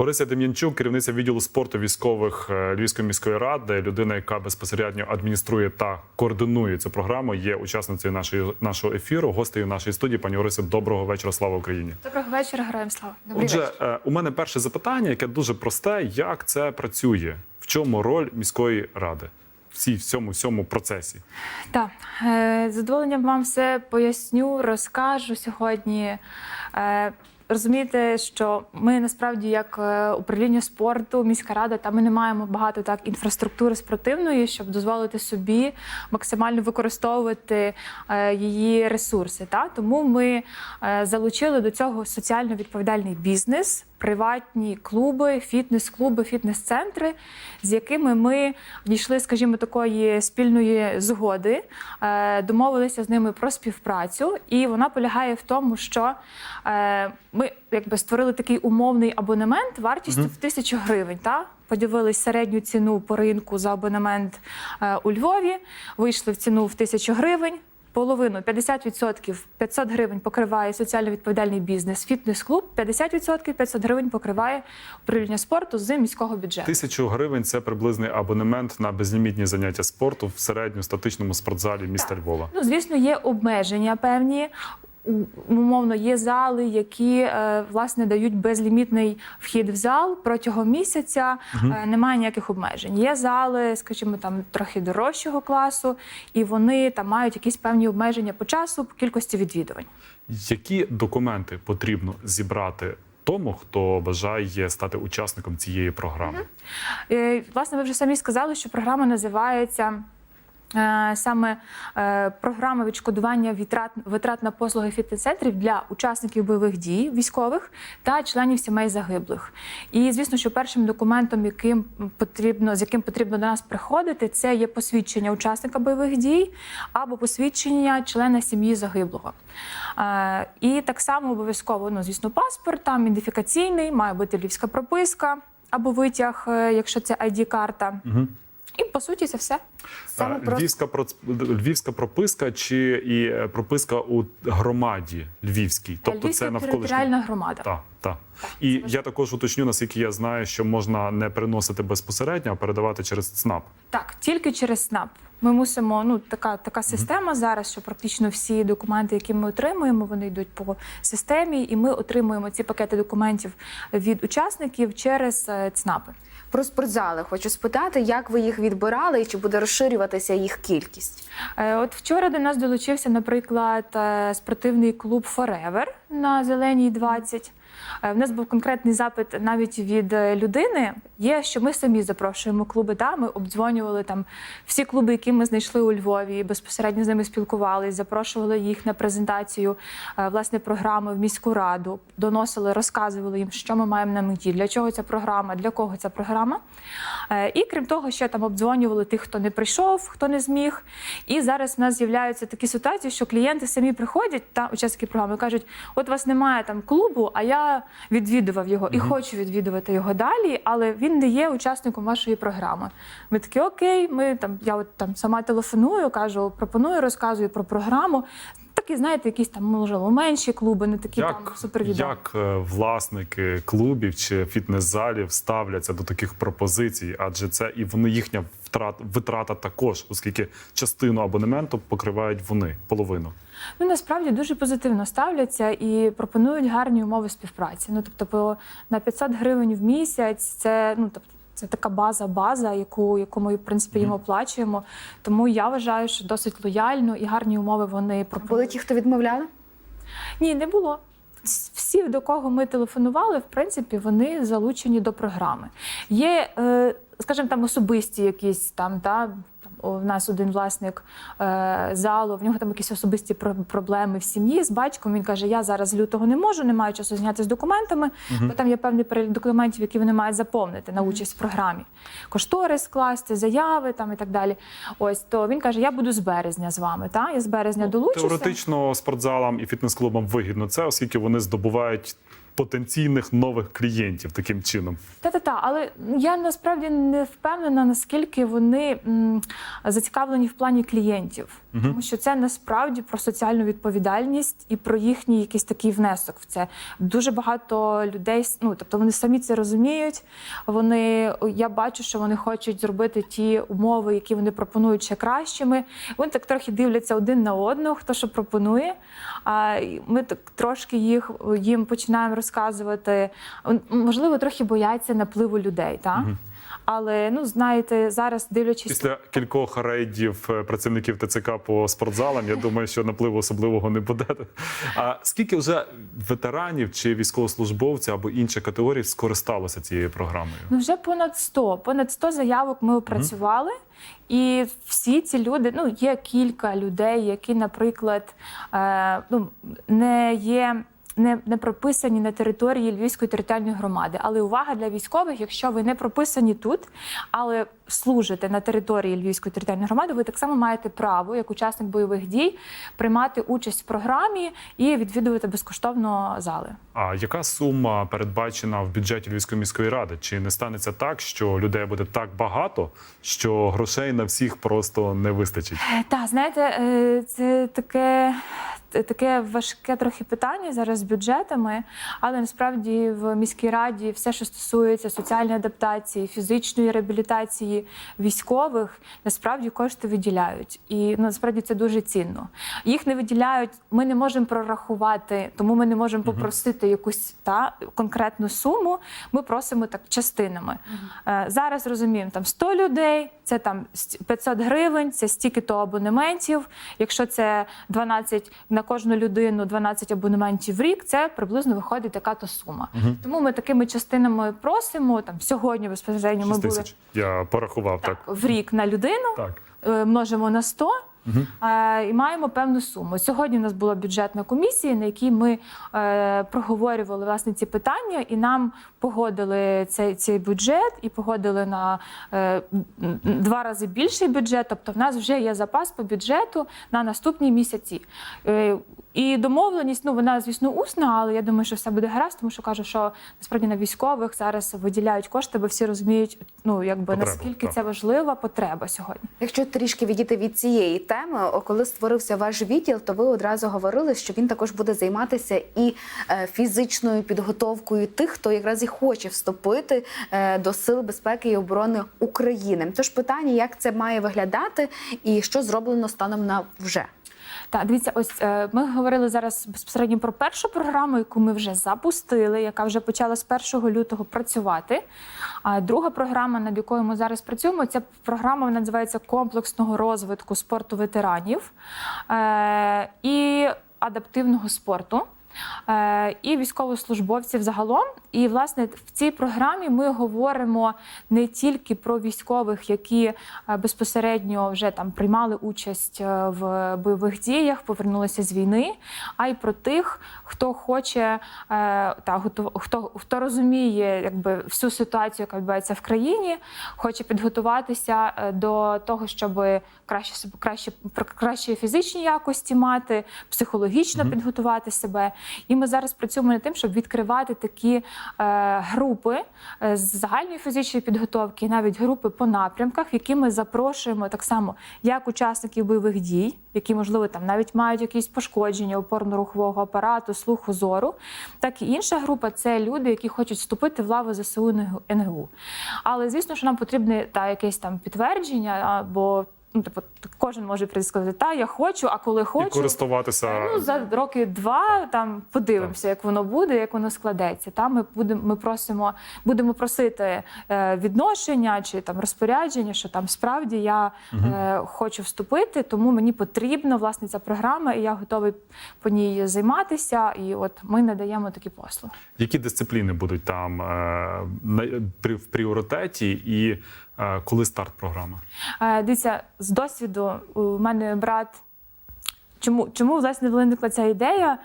Орися Дем'янчук, керівниця відділу спорту військових е, Львівської міської ради, людина, яка безпосередньо адмініструє та координує цю програму, є учасницею нашої нашого ефіру, гостею нашої студії. Пані Орисі, доброго вечора. Слава Україні! Доброго вечора, героям слава. Добрий Отже, вечір. е, у мене перше запитання, яке дуже просте: як це працює? В чому роль міської ради? Всі в цьому всьому процесі. Так, е, з задоволенням вам все поясню, розкажу сьогодні. Розумієте, що ми насправді, як е, управління спорту, міська рада, та ми не маємо багато так інфраструктури спортивної, щоб дозволити собі максимально використовувати е, її ресурси. Та тому ми е, залучили до цього соціально відповідальний бізнес. Приватні клуби, фітнес-клуби, фітнес-центри, з якими ми дійшли, скажімо, такої спільної згоди, е, домовилися з ними про співпрацю, і вона полягає в тому, що е, ми якби створили такий умовний абонемент вартістю в тисячу гривень. Та? Подивились середню ціну по ринку за абонемент е, у Львові, вийшли в ціну в тисячу гривень. Половину 50% 500 гривень покриває соціально відповідальний бізнес, фітнес-клуб, 50% 500 гривень покриває управління спорту з міського бюджету. Тисячу гривень це приблизний абонемент на безлімітні заняття спорту в середньостатичному спортзалі міста Львова. Ну, звісно, є обмеження певні. Умовно, є зали, які е, власне дають безлімітний вхід в зал протягом місяця. Е, немає ніяких обмежень. Є зали, скажімо, там трохи дорожчого класу, і вони там мають якісь певні обмеження по часу, по кількості відвідувань. Які документи потрібно зібрати тому, хто бажає стати учасником цієї програми? Е, Власне, ви вже самі сказали, що програма називається. Е, Саме е, програма відшкодування витрат, витрат на послуги фітнес-центрів для учасників бойових дій військових та членів сімей загиблих. І звісно, що першим документом, яким потрібно з яким потрібно до нас приходити, це є посвідчення учасника бойових дій або посвідчення члена сім'ї загиблого. Е, І так само обов'язково, ну звісно, паспорт там ідентифікаційний, має бути львівська прописка або витяг, якщо це ID-карта. І по суті, це все. Саме Е. Львівська львівська прописка чи і е, прописка у громаді львівській, тобто Львівська це навколишня громада. Так, так. І я також уточню, наскільки я знаю, що можна не переносити безпосередньо, а передавати через ЦНАП. Так, тільки через СНАП. Ми мусимо, ну така така система зараз, що практично всі документи, які ми отримуємо, вони йдуть по системі, і ми отримуємо ці пакети документів від учасників через е, ЦНАПи. Про спортзали хочу спитати, як ви їх відбирали і чи буде розширюватися їх кількість? Е, От вчора до нас долучився, наприклад, е, спортивний клуб Forever на Зеленій 20. Е, В нас був конкретний запит навіть від е, людини. Є, що ми самі запрошуємо клуби. Да? Ми обдзвонювали там всі клуби, які ми знайшли у Львові, безпосередньо з ними спілкувалися, запрошували їх на презентацію е, власне програми в міську раду, доносили, розказували їм, що ми маємо на меті, для чого ця програма, для кого ця програма. І крім того, ще там обдзвонювали тих, хто не прийшов, хто не зміг. І зараз в нас з'являються такі ситуації, що клієнти самі приходять та учасники програми кажуть: от у вас немає там клубу, а я відвідував його і хочу відвідувати його далі, але він не є учасником вашої програми. Ми такі окей, ми там я от там сама телефоную, кажу, пропоную, розказую про програму. Такі, знаєте, якісь там можливо менші клуби, не такі там Як, супервідомі. як е, власники клубів чи фітнес-залів ставляться до таких пропозицій? Адже це і вони їхня втрат, витрата також, оскільки частину абонементу покривають вони половину. Ну насправді дуже позитивно ставляться і пропонують гарні умови співпраці. Ну тобто, по на 500 гривень в місяць це ну тобто. Це така база, база, яку, яку ми в принципі їм оплачуємо. Тому я вважаю, що досить лояльно і гарні умови вони Були ті, хто відмовляли? Ні, не було. Всі, до кого ми телефонували, в принципі, вони залучені до програми. Є, е, скажімо, там особисті якісь там, та, у нас один власник е, залу, в нього там якісь особисті про- проблеми в сім'ї з батьком. Він каже: Я зараз лютого не можу, не маю часу зняти з документами, бо там є певний перелік документів, які вони мають заповнити на участь в програмі. Кошторис скласти, заяви там і так далі. Ось то він каже: Я буду з березня з вами. Та? Я з березня долучуся. Теоретично спортзалам і фітнес-клубам вигідно це, оскільки вони здобувають потенційних нових клієнтів таким чином. Та-та-та, але я насправді не впевнена, наскільки вони м, зацікавлені в плані клієнтів, тому що це насправді про соціальну відповідальність і про їхній якийсь такий внесок в це. Дуже багато людей, ну тобто вони самі це розуміють. Вони я бачу, що вони хочуть зробити ті умови, які вони пропонують ще кращими. Вони так трохи дивляться один на одного, хто що пропонує. А ми так трошки їх їм починаємо розказувати. Можливо, трохи бояться напливу людей, так? Але ну знаєте, зараз дивлячись Після кількох рейдів е, працівників ТЦК по спортзалам, я думаю, що напливу особливого не буде. А скільки вже ветеранів чи військовослужбовців або інших категорій скористалося цією програмою? Ну, вже понад 100. Понад 100 заявок ми опрацювали. І всі ці люди, ну є кілька людей, які, наприклад, е, ну, не є. Не, не прописані на території Львівської територіальної громади. Але увага для військових, якщо ви не прописані тут, але служите на території Львівської територіальної громади, ви так само маєте право, як учасник бойових дій, приймати участь в програмі і відвідувати безкоштовно зали. А яка сума передбачена в бюджеті Львівської міської ради? Чи не станеться так, що людей буде так багато, що грошей на всіх просто не вистачить? Так, знаєте, е, це таке. Таке важке трохи питання зараз з бюджетами, але насправді в міській раді все, що стосується соціальної адаптації, фізичної реабілітації військових, насправді кошти виділяють. І ну, насправді це дуже цінно. Їх не виділяють, ми не можемо прорахувати, тому ми не можемо попросити якусь та конкретну суму. Ми просимо так частинами. Е, Зараз розуміємо, там 100 людей, це там ст- 500 гривень, це стільки-то абонементів. Якщо це 12 на кожну людину, 12 абонементів в рік, це приблизно виходить така то сума. Тому ми такими частинами просимо. Там сьогодні безпосередньо ми були тисяч. Я порахував так. в рік на людину Так. е, множимо на 100 е, і маємо певну суму. Сьогодні у нас була бюджетна комісія, на якій ми е, проговорювали власне ці питання, і нам погодили цей, цей бюджет і погодили на е, два рази більший бюджет. Тобто, в нас вже є запас по бюджету на наступні місяці. І домовленість, ну вона, звісно, усна, але я думаю, що все буде гаразд, тому що кажу, що насправді на військових зараз виділяють кошти, бо всі розуміють, ну якби Потреба, наскільки так. це важлива потреба сьогодні. Якщо трішки відійти від цієї теми, о, коли створився ваш відділ, то ви одразу говорили, що він також буде займатися і е, фізичною підготовкою тих, хто якраз і хоче вступити е, до сил безпеки і оборони України. Тож питання, як це має виглядати, і що зроблено станом на вже. Так, дивіться, ось е, ми говорили зараз безпосередньо про першу програму, яку ми вже запустили, яка вже почала з 1 лютого працювати. А друга програма, над якою ми зараз працюємо, ця програма називається комплексного розвитку спорту ветеранів е, і адаптивного спорту. Е, І військовослужбовців загалом. І власне в цій програмі ми говоримо не тільки про військових, які е, безпосередньо вже там приймали участь е, в бойових діях, повернулися з війни, а й про тих, хто хоче та хто, хто розуміє якби всю ситуацію, яка відбувається в країні, хоче підготуватися до того, щоб краще себе краще фізичні якості мати, психологічно підготувати себе. І ми зараз працюємо над тим, щоб відкривати такі е, групи е, з загальної фізичної підготовки, навіть групи по напрямках, які ми запрошуємо так само як учасників бойових дій, які можливо там навіть мають якісь пошкодження опорно-рухового апарату, слуху зору, так і інша група це люди, які хочуть вступити в лаву ЗСУ НГУ. Але звісно, що нам потрібне та якесь там підтвердження, а, бо ну, типу, кожен може прийти і сказати, та я хочу, а коли І користуватися Ну, за роки два там подивимося, як воно буде, як воно складеться. Там ми будемо, ми просимо, будемо просити е, відношення чи там розпорядження, що там справді я е, хочу вступити, тому мені потрібна власне ця програма, і я готовий по ній займатися. І от ми надаємо такі послуги. які дисципліни будуть там е, в пріоритеті, і коли старт програми? Дивіться, з досвіду у мене брат. Чому, чому власне виникла ця ідея?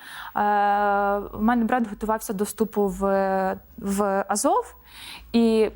У мене брат готувався до вступу в, в Азов, і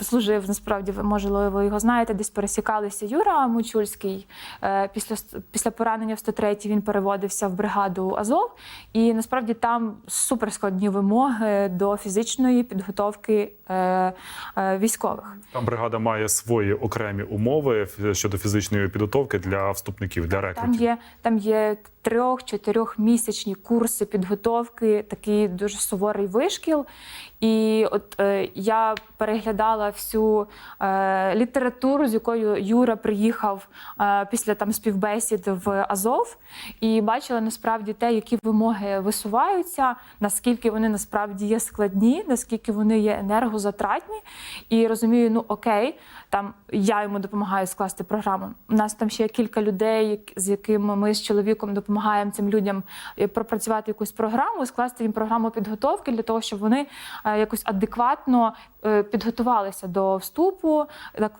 служив насправді, ви можливо, ви його знаєте, десь пересікалися. Юра Мучульський е, після після поранення в 103-й він переводився в бригаду Азов, і насправді там суперскладні вимоги до фізичної підготовки е, е, військових. Там бригада має свої окремі умови щодо фізичної підготовки для вступників, для Там є там є трьох-чотирьохмісячні курси підготовки, такий дуже суворий вишкіл. І от е, я переглядала всю е, літературу, з якою Юра приїхав е, після там співбесід в Азов, і бачила насправді те, які вимоги висуваються, наскільки вони насправді є складні, наскільки вони є енергозатратні. І розумію, ну окей, там я йому допомагаю скласти програму. У нас там ще є кілька людей, з якими ми з чоловіком допомагаємо цим людям е, пропрацювати якусь програму, скласти їм програму підготовки для того, щоб вони е, якось адекватно е, підготувалися до вступу,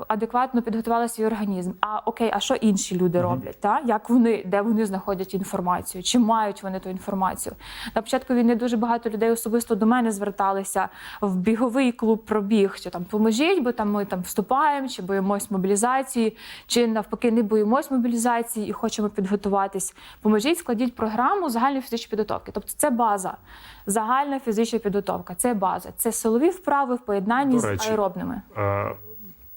адекватно підготували свій організм. А окей, а що інші люди роблять? Та як вони, де вони знаходять інформацію? Чи мають вони ту інформацію? На початку війни дуже багато людей особисто до мене зверталися в біговий клуб пробіг, що там поможіть, бо там ми там вступаємо, чи боїмось мобілізації, чи навпаки не боїмось мобілізації і хочемо підготуватись. Поможіть, складіть програму загальної фізичної підготовки. Тобто це база, загальна фізична підготовка, це база, це силові вправи в поєднанні До з аеробними. Е,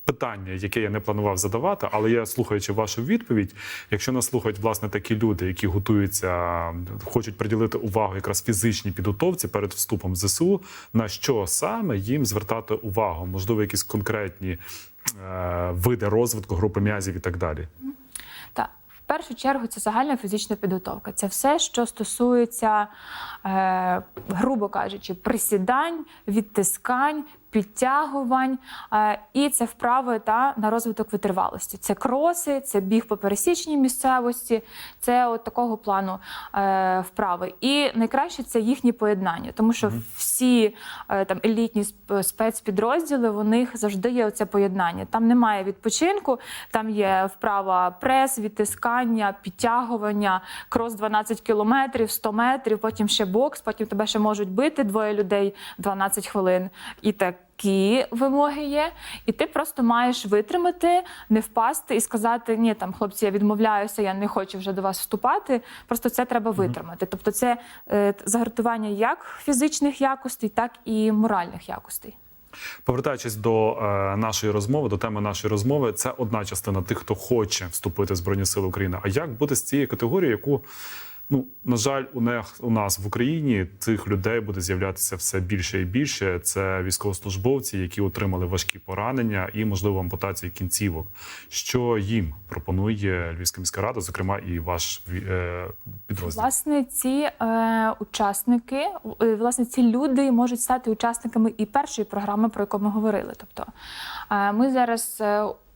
Питання, яке я не планував задавати, але я слухаючи вашу відповідь, якщо нас слухають власне такі люди, які готуються, хочуть приділити увагу якраз фізичній підготовці перед вступом в ЗСУ, на що саме їм звертати увагу? Можливо, якісь конкретні е, види розвитку групи м'язів і так далі. Так, першу чергу це загальна фізична підготовка. Це все, що стосується, е, грубо кажучи, присідань, відтискань, підтягувань. Е, і це вправи та на розвиток витривалості. Це кроси, це біг по пересічній місцевості, це от такого плану е, вправи. І найкраще це їхні поєднання, тому що всі е, там елітні спецпідрозділи, у них завжди є оце поєднання. Там немає відпочинку, там є вправа прес, відтискання, підтягування, крос 12 кілометрів, 100 метрів, потім ще бокс, потім тебе ще можуть бити двоє людей 12 хвилин. І такі вимоги є. І ти просто маєш витримати, не впасти і сказати: ні, там хлопці, я відмовляюся, я не хочу вже до вас вступати. Просто це треба витримати. Тобто, це е, загартування як фізичних якостей, так і моральних якостей. Повертаючись до е, нашої розмови, до теми нашої розмови, це одна частина тих, хто хоче вступити в Збройні Сили України. А як бути з цією категорією, яку ну на жаль, у них у нас в Україні цих людей буде з'являтися все більше і більше. Це військовослужбовці, які отримали важкі поранення і можливо ампутацію кінцівок. Що їм пропонує Львівська міська рада, зокрема і ваш е, підрозділ? Власне, ці е, учасники, е, власне, ці люди можуть стати учасниками і першої програми, про яку ми говорили. Тобто, е, ми зараз.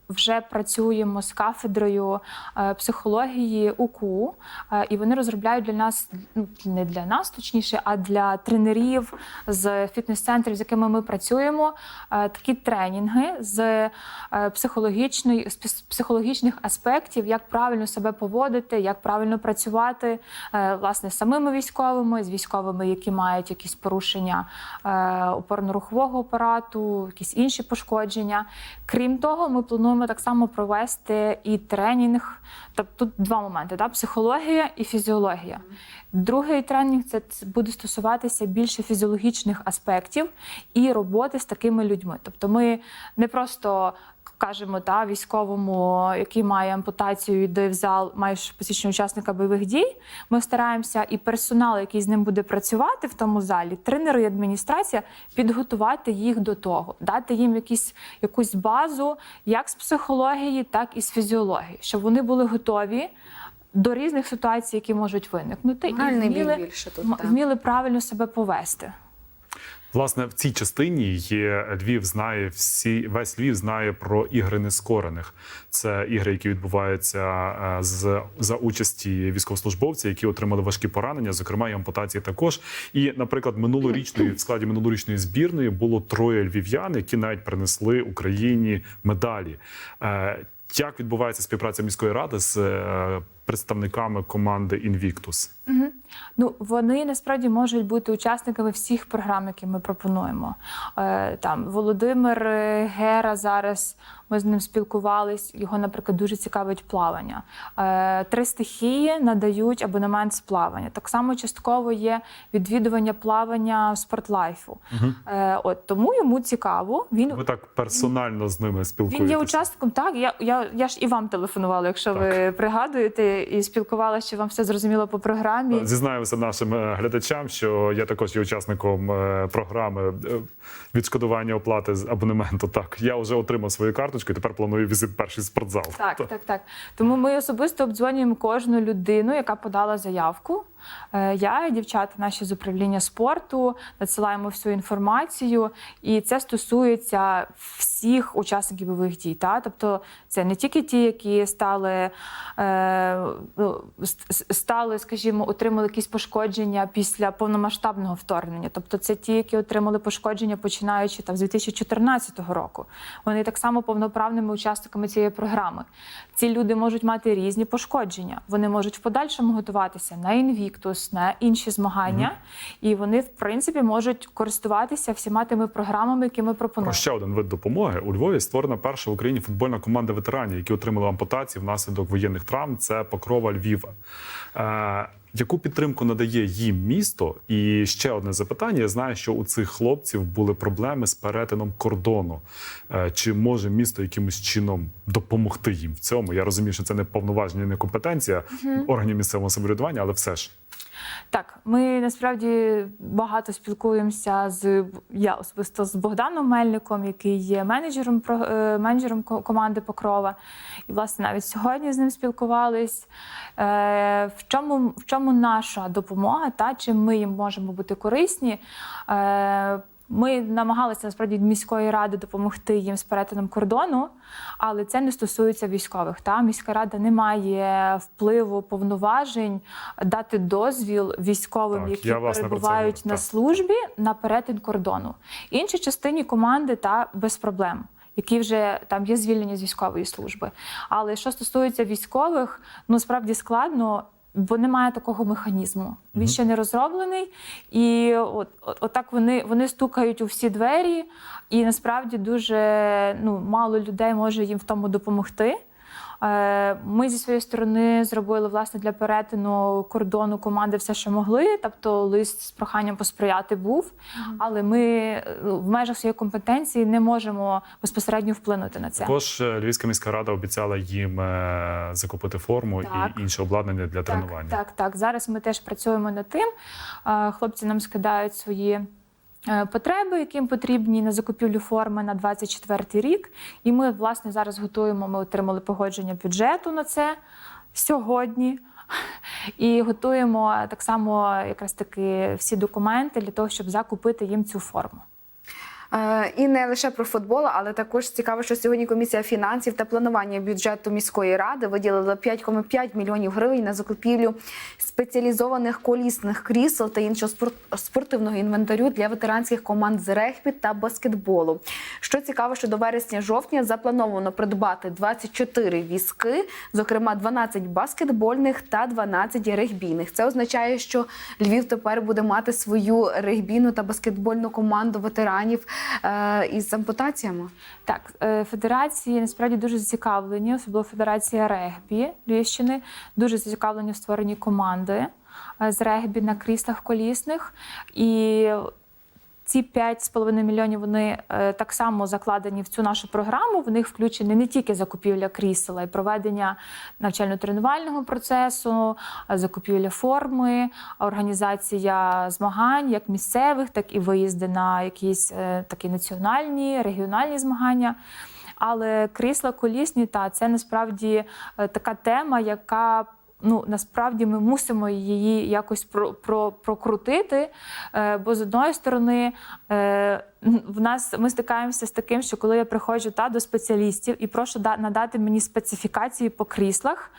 Вже працюємо з кафедрою е, психології УКУ, е, і вони розробляють для нас ну не для нас, точніше, а для тренерів з фітнес-центрів, з якими ми працюємо, е, такі тренінги з психологічної з психологічних аспектів, як правильно себе поводити, як правильно працювати власне з самими військовими, з військовими, які мають якісь порушення опорно-рухового апарату, якісь інші пошкодження. Крім того, ми плануємо так само провести і тренінг. Тобто тут два моменти: да? психологія і фізіологія. Другий тренінг це буде стосуватися більше фізіологічних аспектів і роботи з такими людьми. Тобто, ми не просто кажемо та військовому, який має ампутацію, йди в зал, маєш посвідчення учасника бойових дій. Ми стараємося і персонал, який з ним буде працювати в тому залі, тренери і адміністрація, підготувати їх до того, дати їм якісь якусь базу, як з психології, так і з фізіології, щоб вони були готові. До різних ситуацій, які можуть виникнути, і вміли, більше тут, вміли правильно себе повести. Власне, в цій частині є Львів знає всі, весь Львів знає про ігри нескорених. Це ігри, які відбуваються е, з за участі військовослужбовців, які отримали важкі поранення, зокрема і ампутації також. І, наприклад, минулорічної в складі минулорічної збірної було троє львів'ян, які навіть принесли Україні медалі. Е, Як відбувається співпраця міської ради з е, представниками команди Invictus? Мгм. Ну, вони насправді можуть бути учасниками всіх програм, які ми пропонуємо. Е, там Володимир е, Гера зараз. Ми з ним спілкувались. Його, наприклад, дуже цікавить плавання. Е, Три стихії надають абонемент з плавання. Так само частково є відвідування плавання спортлайфу. Е, От тому йому цікаво. Він Ви так персонально з ними він є учасником. Так, я, я, я ж і вам телефонувала, якщо ви пригадуєте, і спілкувалася, що вам все зрозуміло по програмі. Зізнаємося нашим е, глядачам, що я також є учасником програми відшкодування оплати з абонементу. Так, я вже отримав свою карточку і тепер планую візит перший спортзал. Так, так, так. Тому ми особисто обдзвонюємо кожну людину, яка подала заявку. Е, Я і дівчата наші з управління спорту надсилаємо всю інформацію, і це стосується всіх учасників бойових дій. Та? Тобто це не тільки ті, які стали, е, ну, стали, скажімо, отримали якісь пошкодження після повномасштабного вторгнення. Тобто це ті, які отримали пошкодження починаючи там з 2014 року. Вони так само повноправними учасниками цієї програми. Ці люди можуть мати різні пошкодження. Вони можуть в подальшому готуватися на інвіктус, на інші змагання, і вони, в принципі, можуть користуватися всіма тими програмами, які ми Про пропонуємо. ще один вид допомоги у Львові створена перша в Україні футбольна команда ветеранів, які отримали ампутації внаслідок воєнних травм. Це Покрова Львіва. Е, яку підтримку надає їм місто? І ще одне запитання. Я знаю, що у цих хлопців були проблеми з перетином кордону. Е, чи може місто якимось чином допомогти їм в цьому? Я розумію, що це не повноваження, не компетенція органів місцевого самоврядування, але все ж. Так, ми насправді багато спілкуємося з я особисто з Богданом Мельником, який є менеджером е, менеджером команди Покрова. І власне навіть сьогодні з ним спілкувались. Е, В чому, в чому наша допомога, та чим ми їм можемо бути корисні? Ми намагалися насправді від міської ради допомогти їм з перетином кордону, але це не стосується військових. Та міська рада не має впливу повноважень дати дозвіл військовим, Так, які перебувають на так. службі на перетин кордону. Іншій частині команди та без проблем. Які вже там є звільнені з військової служби. Але що стосується військових, ну справді складно, бо немає такого механізму. Він ще не розроблений, і от, от, отак вони, вони стукають у всі двері, і насправді дуже ну, мало людей може їм в тому допомогти. Е, Ми зі своєї сторони зробили власне для перетину кордону команди все, що могли. Тобто лист з проханням посприяти був. Але ми е, в межах своєї компетенції не можемо безпосередньо вплинути на це. Також е, Львівська міська рада обіцяла їм закупити форму Так. і інше обладнання для Так, тренування. так, так. Зараз ми теж працюємо над тим. Хлопці нам скидають свої. Е, Потреби, яким потрібні на закупівлю форми на 24 рік, і ми власне зараз готуємо. Ми отримали погодження бюджету на це сьогодні. І готуємо так само якраз таки всі документи для того, щоб закупити їм цю форму. Е, І не лише про футбол, але також цікаво, що сьогодні комісія фінансів та планування бюджету міської ради виділила 5,5 мільйонів гривень на закупівлю спеціалізованих колісних крісел та іншого спор- спортивного інвентарю для ветеранських команд з регбі та баскетболу. Що цікаво, що до вересня-жовтня заплановано придбати 24 візки, зокрема 12 баскетбольних та 12 регбійних. Це означає, що Львів тепер буде мати свою регбійну та баскетбольну команду ветеранів із ампутаціями. Так, е, федерації насправді дуже зацікавлені, особливо федерація регбі Львівщини, дуже зацікавлені в створенні команди е, з регбі на кріслах колісних. І ці 5,5 мільйонів вони е, так само закладені в цю нашу програму. В них включені не тільки закупівля крісела і проведення навчально-тренувального процесу, а закупівля форми, організація змагань, як місцевих, так і виїзди на якісь е, такі національні, регіональні змагання. Але крісла колісні, та це насправді е, така тема, яка ну насправді ми мусимо її якось про, про, прокрутити. Е, бо з одної сторони, е, в нас ми стикаємося з таким, що коли я приходжу та до спеціалістів і прошу да, надати мені специфікації по кріслах.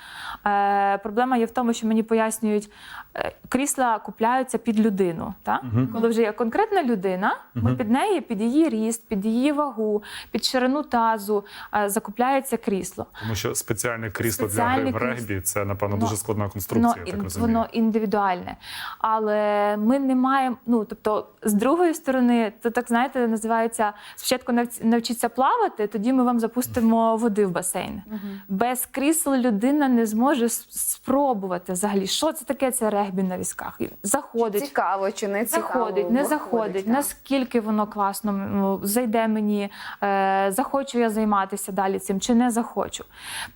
Е, проблема є в тому, що мені пояснюють, е, крісла купляються під людину. Та? Коли вже є конкретна людина, ми під неї, під її ріст, під її вагу, під ширину тазу е, закупляється крісло. Тому що спеціальне крісло Спеціальне для гри в регбі це напевно Ну, дуже складна конструкція. Воно, я так ін- розумію. воно індивідуальне. Але ми не маємо. Ну тобто, з другої сторони, то так знаєте, називається спочатку навчіться плавати, тоді ми вам запустимо води в басейн. Без крісла людина не зможе спробувати взагалі, що це таке це регбі на візках. Заходить. Цікаво чи не цікаво? Заходить, не заходить, так. наскільки воно класно ну, зайде мені, е, захочу я займатися далі цим чи не захочу.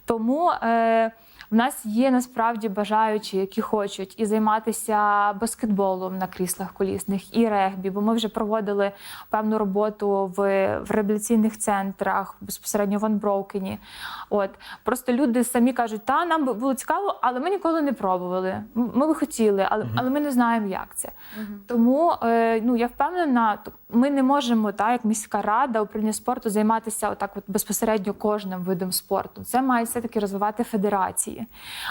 Тому е, в нас є насправді бажаючі, які хочуть і займатися баскетболом на кріслах колісних, і регбі, бо ми вже проводили певну роботу в, в реабілітаційних центрах, безпосередньо в Анброукені. От просто люди самі кажуть, та нам було цікаво, але ми ніколи не пробували. Ми би хотіли, але, але ми не знаємо, як це. Тому е, ну я впевнена, ми не можемо, так, як міська рада управління спорту, займатися отак, от безпосередньо кожним видом спорту. Це має все таки розвивати федерації.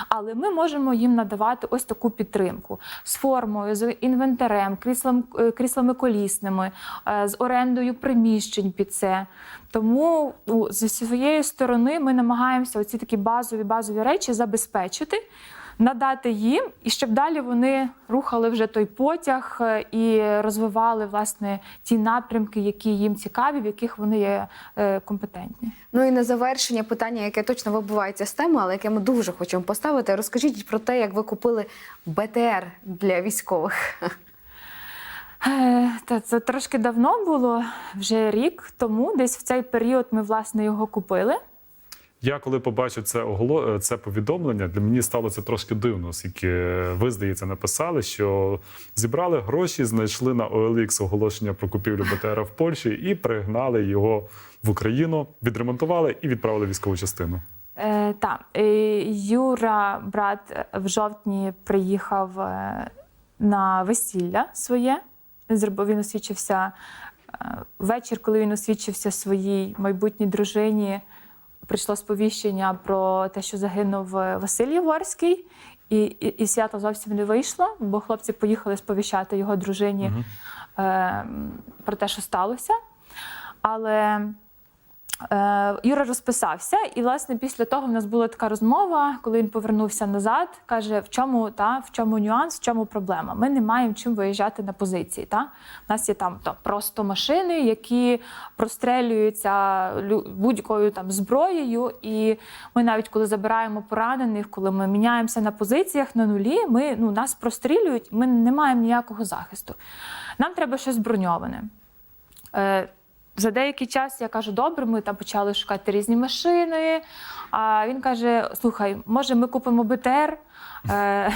Але ми можемо їм надавати ось таку підтримку з формою, з інвентарем, кріслом, е, кріслами колісними, е, з орендою приміщень під це. Тому зі своєї сторони ми намагаємося оці такі базові базові речі забезпечити надати їм, і щоб далі вони рухали вже той потяг е, і розвивали власне ті напрямки, які їм цікаві, в яких вони є е, компетентні. Ну і на завершення питання, яке точно вибувається з теми, але яке ми дуже хочемо поставити. Розкажіть про те, як ви купили БТР для військових. Е, Та це трошки давно було, вже рік тому. Десь в цей період ми власне його купили. Я коли побачив це оголо... е, це повідомлення, для мені стало це трошки дивно, оскільки ви, здається, написали, що зібрали гроші, знайшли на OLX оголошення про купівлю БТРа в Польщі і пригнали його в Україну, відремонтували і відправили військову частину. Е, так, е, Юра, брат, е, в жовтні приїхав е, на весілля своє. Зробив він освічився е, вечір, коли він освічився своїй майбутній дружині. Прийшло сповіщення про те, що загинув е, Василь Єворський, і, і, і свято зовсім не вийшло, бо хлопці поїхали сповіщати його дружині е, про те, що сталося. Але Юра розписався, і власне після того в нас була така розмова, коли він повернувся назад. каже: в чому та в чому нюанс, в чому проблема? Ми не маємо чим виїжджати на позиції. Та у нас є там то просто машини, які прострелюються будь-якою там зброєю. І ми навіть коли забираємо поранених, коли ми міняємося на позиціях на нулі, ми ну нас прострілюють, ми не маємо ніякого захисту. Нам треба щось броньоване. За деякий час я кажу, добре, ми там почали шукати різні машини. А він каже: Слухай, може, ми купимо БТР? Е,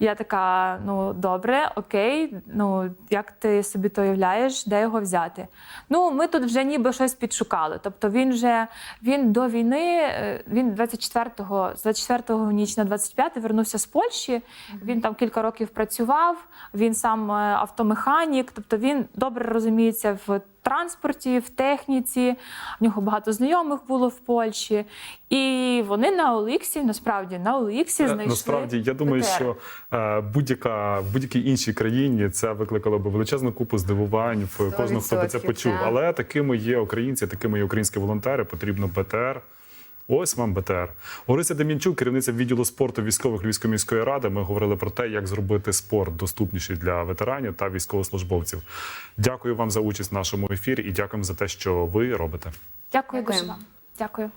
я така: ну добре, окей. Ну як ти собі то уявляєш, де його взяти? Ну, ми тут вже ніби щось підшукали. Тобто він вже він до війни, е, він 24-го, з 24-го ніч на 25 вернувся з Польщі. Він там кілька років працював, він сам е, автомеханік, тобто він добре розуміється в транспорті, в техніці. В нього багато знайомих було в Польщі. І вони на Оліксі, насправді на Оліксі Е, знайшли. Насправді, я думаю, ПТР. що е, будь-яка в будь-якій іншій країні це викликало б величезну купу здивувань в кожного, хто би це почув. так. Але такими є українці, такими є українські волонтери. Потрібно БТР. Ось вам БТР. Орися Демінчук, керівниця відділу спорту військових Львівської міської ради. Ми говорили про те, як зробити спорт доступніший для ветеранів та військовослужбовців. Дякую вам за участь в нашому ефірі і дякуємо за те, що ви робите. Дякую дуже вам. Дякую.